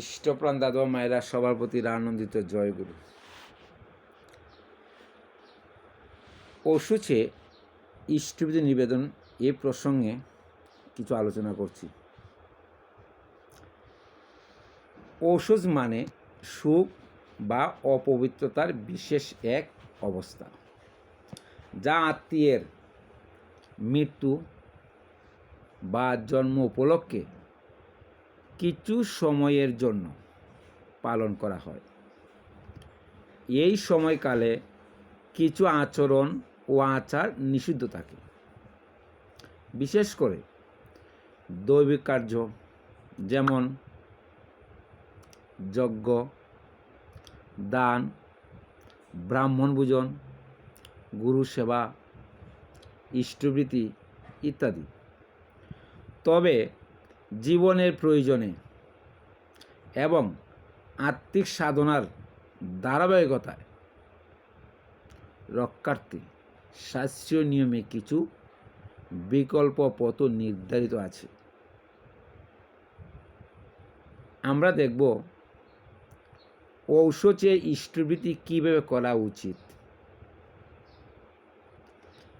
ইষ্টপ্রাণ দাদু মায়েরা সবার প্রতি আনন্দিত জয়গুরু ওষুচে ইষ্টবিধি নিবেদন এ প্রসঙ্গে কিছু আলোচনা করছি। ঔষধ মানে সুখ বা অপবিত্রতার বিশেষ এক অবস্থা, যা আত্মীয়ের মৃত্যু বা জন্ম উপলক্ষে কিছু সময়ের জন্য পালন করা হয়। এই সময়কালে কিছু আচরণ ও আচার নিষিদ্ধ থাকে। বিশেষ করে দৈবিক কার্য যেমন যজ্ঞ, দান, ব্রাহ্মণ পূজন গুরু সেবা, ইষ্টবৃত্তি ইত্যাদি। তবে জীবনের প্রয়োজনে এবং আত্মিক সাধনার ধারাবাহিকতায় রক্ষার্থে শাস্ত্রীয় নিয়মে কিছু বিকল্প পথ নির্ধারিত আছে। আমরা দেখব ঔষধে ইষ্টবৃত্তি কীভাবে করা উচিত।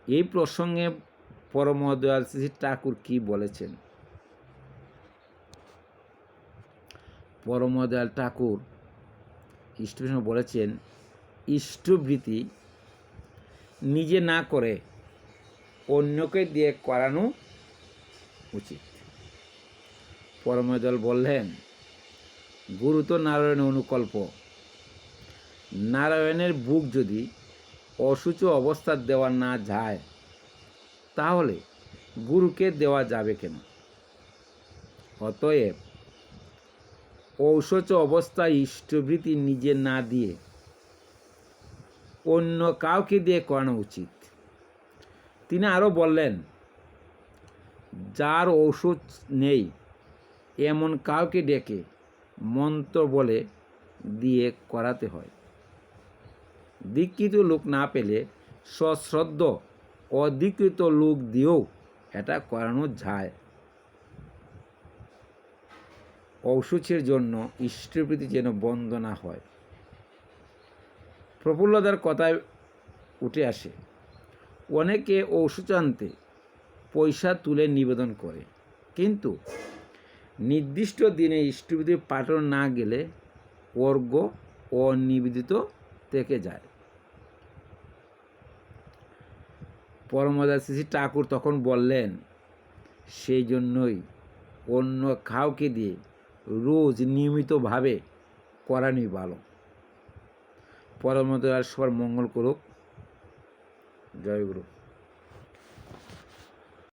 এই প্রসঙ্গে পরমদয়াল শ্রী ঠাকুর কি বলেছেন? পরমদয়াল ঠাকুর ইষ্টবৃত্তি বলেছেন ইষ্টবৃত্তি নিজে না করে অন্যকে দিয়ে করানো উচিত। পরমদল বললেন, গুরু তো নারায়ণের অনুকল্প। নারায়ণের বুক যদি অসুচ অবস্থা দেওয়া না যায়, তাহলে গুরুকে দেওয়া যাবে কেন? অতএব ঔষধ অবস্থায় ইষ্টবৃত্তি নিজে না দিয়ে। অন্য কাউকে দিয়ে করানো উচিত। তিনি আরও বললেন, যার ঔষধ নেই, এমন কাউকে ডেকে মন্ত্র বলে দিয়ে করাতে হয়। দীক্ষিত লোক না পেলে সশ্রদ্ধ অধিকৃত লোক দিয়েও এটা করানো যায়। ঔষধের জন্য ইষ্টপ্রীতি যেন বন্ধ না হয়। প্রফুল্লতার কথায় উঠে আসে, অনেকে ঔষধ আনতে পয়সা তুলে নিবেদন করে, কিন্তু নির্দিষ্ট দিনে ইষ্টবিধি পাঠানো না গেলে অর্ঘ্য অনিবেদিত থেকে যায়। পরমদা শ্রী ঠাকুর তখন বললেন, সেই জন্যই অন্য কাউকে দিয়ে রোজ নিয়মিতভাবে করানি ভালো। পরমদয়ার সবার মঙ্গল করুক। জয় গুরু।